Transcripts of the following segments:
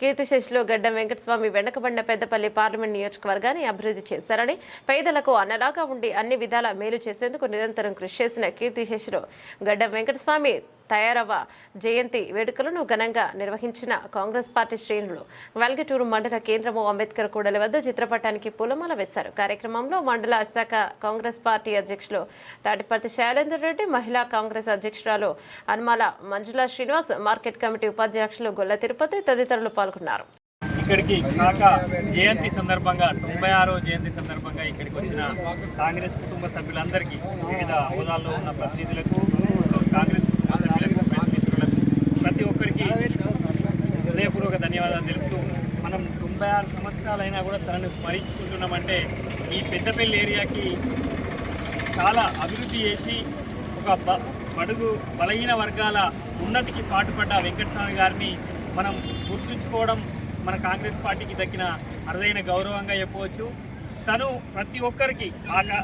కీర్తిశేషులు గడ్డం వెంకటస్వామి వెనకబడిన పెద్దపల్లి పార్లమెంట్ నియోజకవర్గాన్ని అభివృద్ధి చేశారని పేదలకు అన్నలాగా ఉండి అన్ని విధాల మేలు చేసేందుకు నిరంతరం కృషి చేసిన కీర్తిశేషులు గడ్డం వెంకటస్వామి తయారవ జయంతి వేడుకలను ఘనంగా నిర్వహించిన కాంగ్రెస్ పార్టీ శ్రేణులు. వెల్గటూరు మండల కేంద్రము అంబేద్కర్ కూడలి వద్ద చిత్రపటానికి పూలమాల వేశారు. కార్యక్రమంలో మండల శాఖ కాంగ్రెస్ పార్టీ అధ్యక్షులు తాటిపర్తి శైలేందర్ రెడ్డి మహిళా కాంగ్రెస్ అధ్యక్షురాలు అనుమాల మంజుల శ్రీనివాస్ మార్కెట్ కమిటీ ఉపాధ్యక్షులు గొల్ల తిరుపతి తదితరులు పాల్గొన్నారు. ఇక్కడికి కాక జయంతి సందర్భంగా తొంభై ఆరో జయంతి సందర్భంగా ఇక్కడికి వచ్చిన కాంగ్రెస్ కుటుంబ సభ్యులందరికీ వివిధ హోదాల్లో ఉన్న ప్రతినిధులకు కాంగ్రెస్ కుటుంబ సభ్యులకు ప్రెస్ మిత్రులకు ప్రతి ఒక్కరికి హృదయపూర్వక ధన్యవాదాలు తెలుపుతూ మనం తొంభై ఆరు సంవత్సరాలైనా కూడా తనను స్మరించుకుంటున్నామంటే ఈ పెద్దపల్లి ఏరియాకి చాలా అభివృద్ధి చేసి ఒక బ- బడుగు బలహీన వర్గాల ఉన్నతికి పాటుపడ్డ వెంకటస్వామి గారిని మనం గుర్తుంచుకోవడం మన కాంగ్రెస్ పార్టీకి దక్కిన అరుదైన గౌరవంగా చెప్పవచ్చు. తను ప్రతి ఒక్కరికి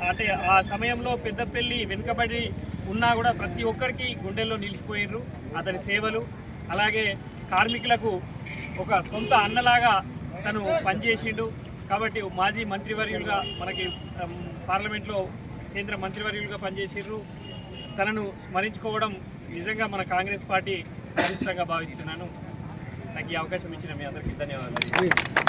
అంటే ఆ సమయంలో పెద్దపల్లి వెనుకబడి ఉన్నా కూడా ప్రతి ఒక్కరికి గుండెల్లో నిలిచిపోయినరు అతని సేవలు అలాగే కార్మికులకు ఒక సొంత అన్నలాగా తను పనిచేసిండు. కాబట్టి మాజీ మంత్రివర్యులుగా మనకి పార్లమెంట్లో కేంద్ర మంత్రివర్యులుగా పనిచేసిండ్రు. తనను స్మరించుకోవడం నిజంగా మన కాంగ్రెస్ పార్టీ గరిష్టంగా భావిస్తున్నాను. నాకు ఈ అవకాశం ఇచ్చిన మీ అందరికీ ధన్యవాదాలు.